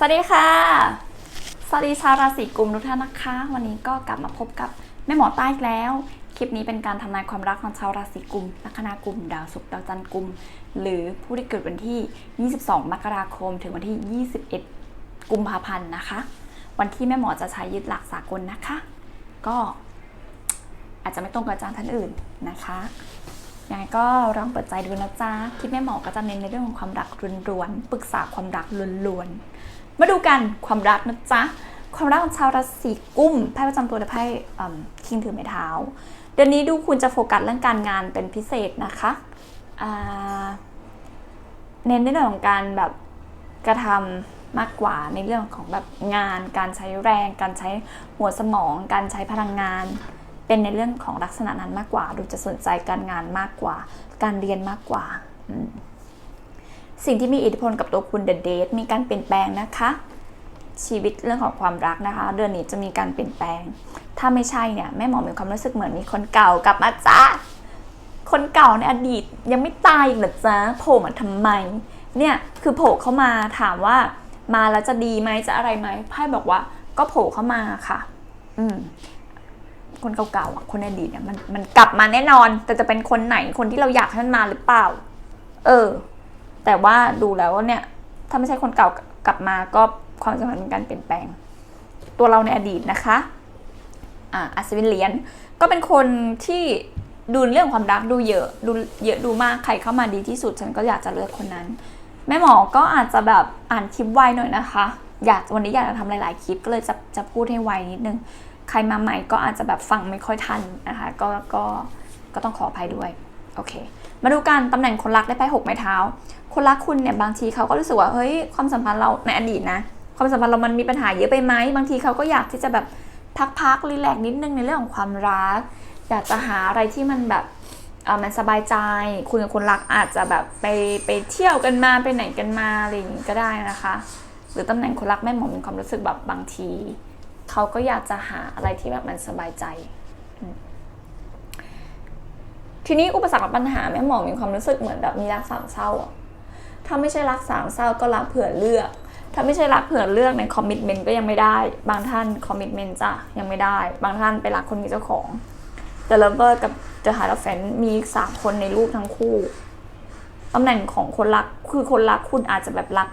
สวัสดีค่ะ สวัสดีชาวราศีกุมทุกท่านนะคะ วันนี้ก็กลับมาพบกับแม่หมอใต้อีกแล้ว คลิปนี้เป็นการทำนายความรักของชาวราศีกุมลัคนากุม ดาวศุกร์ดาวจันทร์กุม หรือผู้ที่เกิดวันที่ 22 มกราคม ถึงวันที่ 21 กุมภาพันธ์นะคะ วันที่แม่หมอจะใช้ยึดหลักสากลนะคะ ก็อาจจะไม่ตรงกับอาจารย์ท่านอื่นนะคะยังไงก็ลองเปิดใจดูนะจ๊ะคลิปแม่หมอก็จะเน้นในเรื่องของความรักล้วนๆปรึกษาความรักล้วนๆ มาดูกันความรักนะจ๊ะ ความรักของชาวราศีกุมไพ่ประจำตัวและไพ่คิงถือไม้เท้า เดือนนี้ดูคุณจะโฟกัสเรื่องการงานเป็นพิเศษนะคะเน้นในเรื่องของการแบบกระทำมากกว่าในเรื่องของแบบงาน การใช้แรง การใช้หัวสมอง การใช้พลังงาน เป็นในเรื่องของลักษณะนั้นมากกว่า ดูจะสนใจการงานมากกว่า การเรียนมากกว่าอืม สิ่งที่มีอิทธิพลกับตัวคุณเดอะเดทมีการเปลี่ยนแปลงนะคะ ชีวิตเรื่องของความรักนะคะ เดือนนี้จะมีการเปลี่ยนแปลง ถ้าไม่ใช่เนี่ยแม่หมอมีความรู้สึกเหมือนมีคนเก่ากลับมาจ้าคนเก่าในอดีตยังไม่ตายอีกหรอจ๊ะโผล่มาทำไม เนี่ยคือโผล่เข้ามาถามว่า มาแล้วจะดีไหมจะอะไรไหมไพ่บอกว่า ก็โผล่เข้ามาค่ะ อืมคนเก่าๆอะคนในอดีตเนี่ยมันมันกลับมาแน่นอน แต่จะเป็นคนไหนคนที่เราอยากให้มันมาหรือเปล่า เออ แต่ว่าดูแล้วเนี่ย ถ้าไม่ใช่คนเก่ากลับมาก็ความสัมพันธ์เป็นการเปลี่ยนแปลง ตัวเราในอดีตนะคะอ่าอัศวินเหรียญก็เป็นคนที่ดูเรื่องความรักดูเยอะดูเยอะดูมากใครเข้ามาดีที่สุด ฉันก็อยากจะเลือกคนนั้น แม่หมอก็อาจจะแบบอ่านคลิปไวหน่อยนะคะ อยากวันนี้อยากจะทำหลาย ๆ คลิปก็เลยจะจะพูดให้ไวนิดนึง ใครมาใหม่ก็อาจจะแบบฟังไม่ค่อยทันนะคะ ก็ก็ก็ต้องขออภัยด้วย โอเค มาดูกันตำแหน่งคนรักได้ไพ่หกไม้เท้า คนรักคุณเนี่ยบางทีเขาก็รู้สึกว่าเฮ้ยความสัมพันธ์เราในอดีตนะ ความสัมพันธ์เรามันมีปัญหาเยอะไปไหมบางทีเขาก็อยากที่จะแบบพักๆรีแลกนิดนึงในเรื่องของความรัก อยากจะหาอะไรที่มันแบบมันสบายใจ คุณกับคนรักอาจจะแบบไปไปเที่ยวกันมาไปไหนกันมาอะไรอย่างนี้ก็ได้นะคะ หรือตำแหน่งคนรักแม่หมอมีความรู้สึกแบบบางทีเขาก็อยากจะหาอะไรที่แบบมันสบายใจ ทีนี้อุปสรรคปัญหาแม่หมอมีความรู้สึกเหมือนแบบมีรักสามเศร้าถ้าไม่ใช่รักสามเศร้าก็รักเผื่อเลือก ถ้าไม่ใช่รักเผื่อเลือกในคอมมิชเมนต์ก็ยังไม่ได้ บางท่านคอมมิชเมนต์จ้ะยังไม่ได้ บางท่านไปรักคนมีเจ้าของ The Lover กับ The h e a r t of f a n มีสามคนในรูปทั้งคู่ตำแหน่งของคนรักคือคนรักคุณอาจจะแบบรัก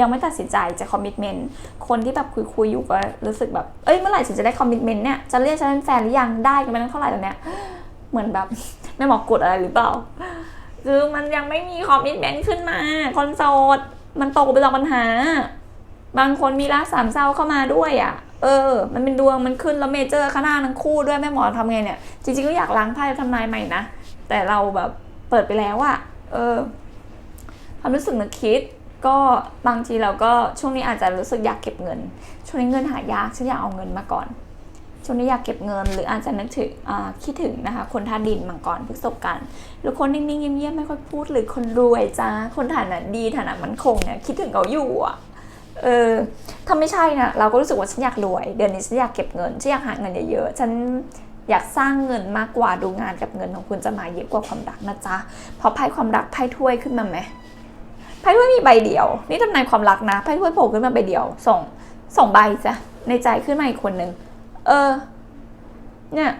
ยังไม่ตัดสินใจจะคอมมิชเมนต์คนที่แบบคุยคุยอยู่ก็รู้สึกแบบเอ้ยเมื่อไหร่ฉันจะได้คอมมิชเมนต์เนี่ยจะเรียกฉันเป็นแฟนหรือยังได้กันไปตั้งเท่าไหร่แล้วเนี่ยเหมือนแบบ แม่หมอกดอะไรหรือเปล่า คือมันยังไม่มีคอมมิชเมนต์ขึ้นมาคนโสดมันตกไปจากปัญหา บางคนมีรักสามเศร้าเข้ามาด้วยอะ เออ มันเป็นดวงมันขึ้นแล้วเมเจอร์ข้างหน้าทั้งคู่ด้วยแม่หมอทำไงเนี่ย จริงๆก็อยากล้างไพ่ทำนายใหม่นะ แต่เราแบบเปิดไปแล้วอะ เออ ความรู้สึกนึกคิดก็บางทีเราก็ช่วงนี้อาจจะรู้สึกอยากเก็บเงิน ช่วงนี้เงินหายากฉันอยากเอาเงินมาก่อน ช่วงนี้อยากเก็บเงิน หรืออาจจะนึกถึงคิดถึงนะคะ คนท่าดินมังกรพฤษภกัน หรือคนนิ่งๆเงียบๆไม่ค่อยพูด หรือคนรวยจ้าคนฐานะดีฐานะมั่นคงเนี่ยคิดถึงเขาอยู่อะเออถ้าไม่ใช่นะเราก็รู้สึกว่าฉันอยากรวย เดือนนี้ฉันอยากเก็บเงินฉันอยากหาเงินเยอะๆฉันอยากสร้างเงินมากกว่าดูงานกับเงินของคุณจะมาเยอะกว่าความรักนะจ๊ะเพราะไพ่ความรักไพ่ถ้วยขึ้นมาไหมไพ่ถ้วยมีใบเดียว นี่ทำนายความรักนะไพ่ถ้วยโผล่ขึ้นมาใบเดียวส่งส่งใบจ้ะในใจขึ้นมาอีกคนนึง เออ เนี่ย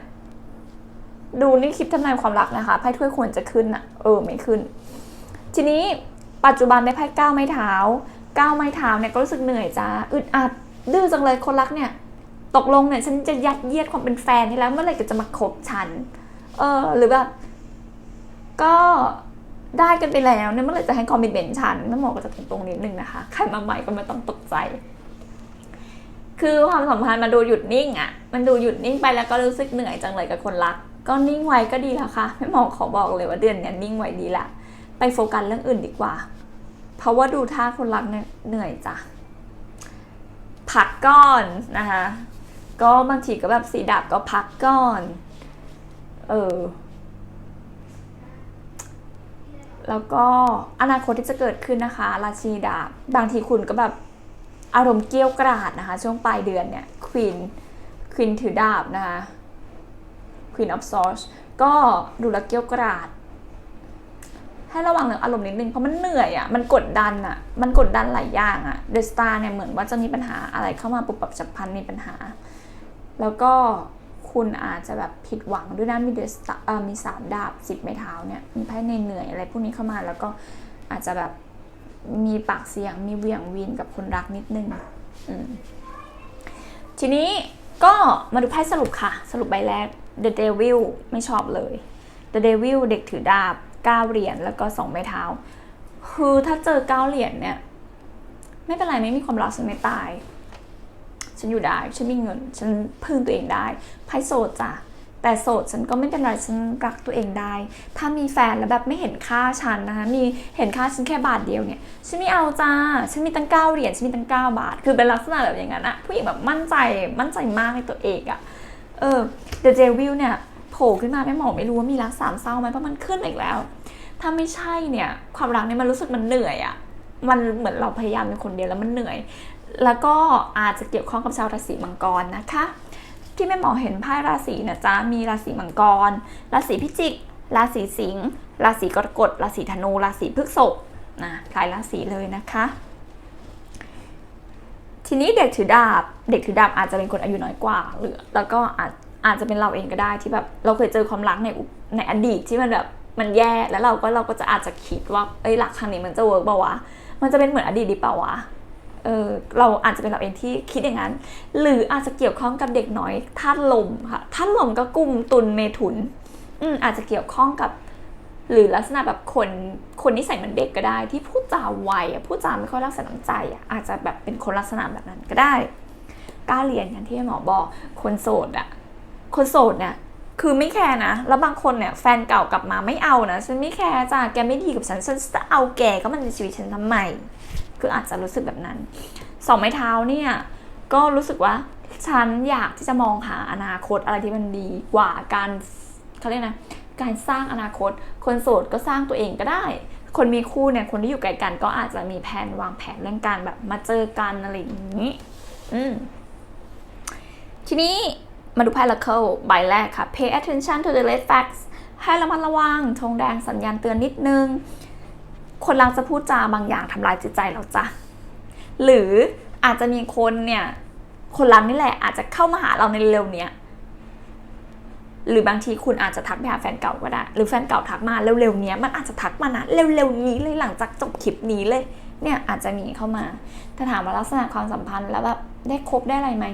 ดูนี่คลิปทำนายความรักนะคะไพ่ถ้วยควรจะขึ้นอะเออไม่ขึ้น ทีนี้ปัจจุบันได้ไพ่เก้าไม้เท้าเก้าไม้เท้าเนี่ยก็รู้สึกเหนื่อยจ้าอึดอัดดื้อจังเลยคนรักเนี่ย ตกลงเนี่ยฉันจะยัดเยียดความเป็นแฟนให้แล้วเมื่อไหร่ก็จะมาคบฉัน เออ หรือแบบก็ได้กันไปแล้วเนี่ยเมื่อไหร่จะให้คอมมิชเมนต์ฉันแม่หมอก็จะตรงๆนิดนึงนะคะ ใครมาใหม่ก็ไม่ต้องตกใจ คือความสัมพันธ์มันดูหยุดนิ่งอะ่ะ มันดูหยุดนิ่งไปแล้วก็รู้สึกเหนื่อยจังเลยกับคนรัก ก็นิ่งไว้ก็ดีแล้วค่ะแม่หมอขอบอกเลยว่าเดือนนี้นิ่งไว้ดีละ ไปโฟกัสเรื่องอื่นดีกว่า เพราะว่าดูท่าคนรักเนี่ยเหนื่อยจ้ะ พักก่อนนะคะ ก็บางทีก็แบบสีดับก็พักก่อน เออ แล้วก็อนาคตที่จะเกิดขึ้นนะคะ ราชีดาบบางทีคุณก็แบบ อารมณ์เกี้ยวกราดนะคะ ช่วงปลายเดือนเนี่ยควีนควีนถือดาบนะคะ Queen of Swords ก็ดูแลเกี้ยวกราด ให้ระวังเรื่องอารมณ์นิดนึงเพราะมันเหนื่อยอะ่ะมันกดดันอะ่ะมันกดดันหลายอย่างอะ่ะเดสตาร์เนี่ยเหมือนว่าจะมีปัญหาอะไรเข้ามาปุบปับฉับพลันมีปัญหา แล้วก็คุณอาจจะแบบผิดหวังด้วยนะมีเดสตาร์มีสามดาบสิบไม้เท้าเนี่ยมีไพ่เหนื่อยอะไรพวกนี้เข้ามาแล้วก็อาจจะแบบ มีปากเสียงมีเวียงวีนกับคนรักนิดนึงทีนี้ก็มาดูไพ่สรุปค่ะ สรุปใบแรก The Devil ไม่ชอบเลย The Devil เด็กถือดาบ9เหรียญแล้วก็2ไม้เท้า คือถ้าเจอ9เหรียญเนี่ย ไม่เป็นไรไม่มีความรักฉันไม่ตาย ฉันอยู่ได้ ฉันมีเงิน ฉันพึ่งตัวเองได้ไพ่โสดจ้ะ แต่โสดฉันก็ไม่เป็นไรฉันรักตัวเองได้ ถ้ามีแฟนแล้วแบบไม่เห็นค่าฉันนะคะมีเห็นค่าฉันแค่บาทเดียวเนี่ยฉันไม่เอาจ้าฉันมีตั้ง9เหรียญฉันมีตั้ง9บาท คือเป็นลักษณะแบบอย่างนั้นอะผู้หญิงแบบมั่นใจมั่นใจมากในตัวเองอะเออ The Devil เนี่ยโผล่ขึ้นมาแม่หมอไม่รู้ว่ามีรักสามเศร้าไหมเพราะมันขึ้นอีกแล้ว ถ้าไม่ใช่เนี่ยความรักเนี่ยมันรู้สึกมันเหนื่อยอะมันเหมือนเราพยายามเป็นคนเดียวแล้วมันเหนื่อย แล้วก็อาจจะเกี่ยวข้องกับชาวราศีมังกรนะคะ ที่แม่หมอเห็นไพ่ราศีนะจ๊ะมีราศีมังกร ราศีพิจิก ราศีสิงห์ ราศีกรกฎ ราศีธนู ราศีพฤษภนะหลายราศีเลยนะคะ ทีนี้เด็กถือดาบ เด็กถือดาบอาจจะเป็นคนอายุน้อยกว่าหรือแล้วก็อาจอาจจะเป็นเราเองก็ได้ที่แบบเราเคยเจอความรักในในอดีตที่มันแบบมันแย่แล้วเราก็เราก็จะอาจจะคิดว่าเอ้ยรักครั้งนี้มันจะเวิร์กเปล่าวะมันจะเป็นเหมือนอดีตดีเปล่าวะ เออเราอาจจะเป็นเราเองที่คิดอย่างนั้น หรืออาจจะเกี่ยวข้องกับเด็กน้อยธาตุลมค่ะธาตุลมก็กลุ่มตุลเมถุนอืมอาจจะเกี่ยวข้องกับ หรือลักษณะแบบคนคนนิสัยเหมือนเด็กก็ได้ ที่พูดจาไวพูดจาไม่ค่อยรักษาน้ำใจอาจจะแบบเป็นคนลักษณะแบบนั้นก็ได้กล้าเรียนอย่างที่หมอบอกคนโสดอะคนโสดเนี่ยคือไม่แคร์นะ แล้วบางคนเนี่ยแฟนเก่ากลับมาไม่เอานะ ฉันไม่แคร์จ้ะ แกไม่ดีกับฉัน ฉันจะเอาแกก็มันในชีวิตฉันทำไม คืออาจจะรู้สึกแบบนั้นสองไม้เท้าเนี่ยก็รู้สึกว่าฉันอยากที่จะมองหาอนาคตอะไรที่มันดีกว่าการเขาเรียกนะการสร้างอนาคต คนโสดก็สร้างตัวเองก็ได้ คนมีคู่เนี่ยคนที่อยู่ไกลกัน ก็อาจจะมีแผนวางแผนเรื่องการแบบมาเจอกันอะไรอย่างนี้อืมทีนี้มาดูไพ่ลัคเคิลใบแรกค่ะ pay attention to the red flags ให้ระมัดระวังธงแดงสัญญาณเตือนนิดนึง คนรักจะพูดจาบางอย่างทำลายจิตใจเราจ้ะหรืออาจจะมีคนเนี่ย คนรักนี่แหละอาจจะเข้ามาหาเราในเร็วเนี้ยหรือบางทีคุณอาจจะทักไปหาแฟนเก่าก็ได้ หรือแฟนเก่าทักมาเร็วๆเนี้ยมันอาจจะทักมานะเร็วๆนี้เลยหลังจากจบคลิปนี้เลย เนี่ยอาจจะมีเข้ามาถ้าถามว่าลักษณะความสัมพันธ์แล้วแบบได้คบได้อะไรไหม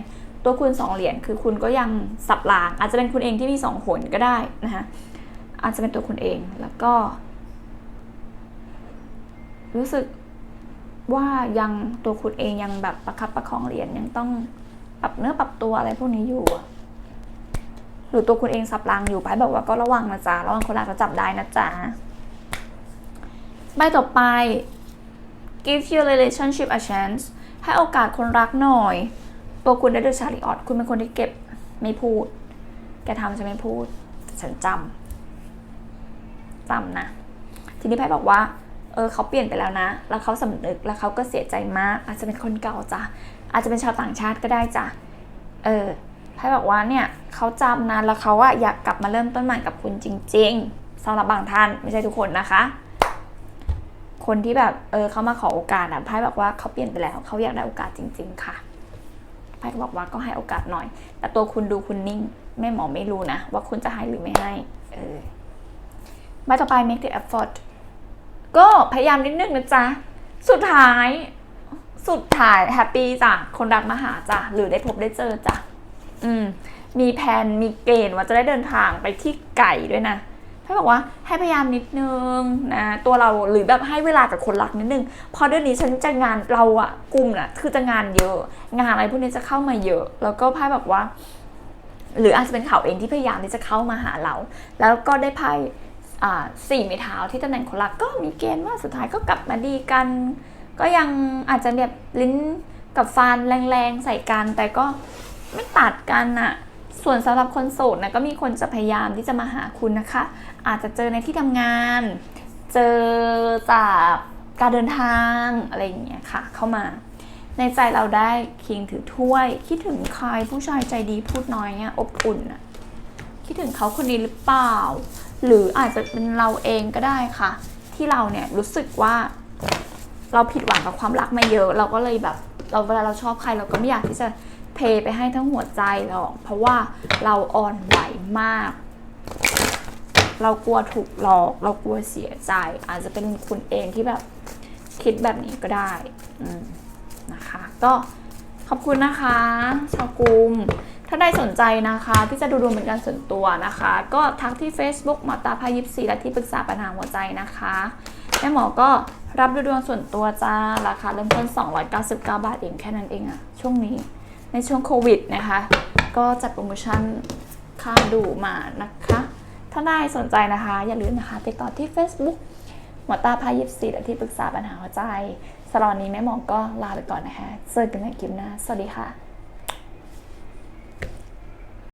ตัวคุณสองเหรียญคือคุณก็ยังสับราง อาจจะเป็นคุณเองที่มีสองหนก็ได้นะคะอาจจะเป็นตัวคุณเองแล้วก็ รู้สึกว่ายังตัวคุณเองยังแบบประคับประคองเหรียญยังต้องปรับเนื้อปรับตัวอะไรพวกนี้อยู่ หรือตัวคุณเองสับรางอยู่ไปบอกว่าก็ระวังนะจ๊ะระวังคนอาจจะจับได้นะจ๊ะใบต่อไป give your relationship a chance ให้โอกาสคนรักหน่อย ตัวคุณได้ด้วยชาลีออตคุณเป็นคนที่เก็บไม่พูด แกทำฉันไม่พูด ฉันจำจำนะ ทีนี้ไพ่บอกว่า เออเขาเปลี่ยนไปแล้วนะ แล้วเขาสำนึกแล้วเขาก็เสียใจมาก อาจจะเป็นคนเก่าจ้ะอาจจะเป็นชาวต่างชาติก็ได้จ้ะเออไพ่บอกว่าเนี่ยเขาจำนะแล้วเขาอะอยากกลับมาเริ่มต้นใหม่กับคุณจริงๆสำหรับบางท่านไม่ใช่ทุกคนนะคะ คนที่แบบเออเขามาขอโอกาสอะไพ่บอกว่าเขาเปลี่ยนไปแล้วเขาอยากได้โอกาสจริง ๆ ค่ะไพ่ก็บอกว่าก็ให้โอกาสหน่อย แต่ตัวคุณดูคุณนิ่งแม่หมอไม่รู้นะ ว่าคุณจะให้หรือไม่ให้เออใบต่อไป make the effort ก็พยายามนิดนึงนะจ๊ะ สุดท้าย สุดท้ายแฮปปี้จ้ะ คนรักมาหาจ้ะ หรือได้พบได้เจอจ้ะ อืม มีแผนมีเกณฑ์ว่าจะได้เดินทางไปที่ไก่ด้วยนะให้บอกว่าให้พยายามนิดนึงนะ ตัวเราหรือแบบให้เวลากับคนรักนิดนึงพอเดือนนี้ฉันจะงานเราอะกลุ่มน่ะ คือจะงานเยอะ งานอะไรพวกนี้จะเข้ามาเยอะ แล้วก็ไพ่แบบว่า หรืออาจจะเป็นเขาเองที่พยายามที่จะเข้ามาหาเรา แล้วก็ได้ไพ่ สี่ไม้เท้าที่ตำแหน่งคนรักก็มีเกณฑ์ว่าสุดท้ายก็กลับมาดีกัน ก็ยังอาจจะแบบลิ้นกับฟันแรงๆใส่กัน แต่ก็ไม่ตัดกันอะส่วนสำหรับคนโสดนะก็มีคนจะพยายามที่จะมาหาคุณนะคะ อาจจะเจอในที่ทำงาน เจอจากการเดินทางอะไรอย่างเงี้ยค่ะ เข้ามา ในใจเราได้คิงถือถ้วย คิดถึงใครผู้ชายใจดีพูดน้อยเนี่ยอบอุ่นอะคิดถึงเขาคนนี้หรือเปล่า หรืออาจจะเป็นเราเองก็ได้ค่ะ ที่เราเนี่ยรู้สึกว่า เราผิดหวังกับความรักมาเยอะ เราก็เลยแบบเราเวลาเราชอบใครเราก็ไม่อยากที่จะเพย์ไปให้ทั้งหัวใจหรอกเพราะว่าเราอ่อนไหวมาก เรากลัวถูกหลอก เรากลัวเสียใจ อาจจะเป็นคุณเองที่แบบคิดแบบนี้ก็ได้นะคะ ก็ขอบคุณนะคะ ชาวกรุม ถ้าได้สนใจนะคะที่จะดูดวงเป็นการส่วนตัวนะคะ ก็ทักที่ Facebook หมอตาพายิปซีและที่ปรึกษาปัญหาหัวใจนะคะแม่หมอก็รับดูดวงส่วนตัวจ้าราคาเริ่มต้น 299 บาทเองแค่นั้นเองอะช่วงนี้ในช่วงโควิดนะคะ ก็จัดโปรโมชั่นค่าดูมานะคะ ถ้าได้สนใจนะคะ อย่าลืมนะคะติดต่อที่ Facebook หมอตาพายิปซีและที่ปรึกษาปัญหาหัวใจสำหรับวันนี้แม่หมอก็ลาไปก่อนนะคะเจอกันใหม่คลิปหน้าสวัสดีค่ะ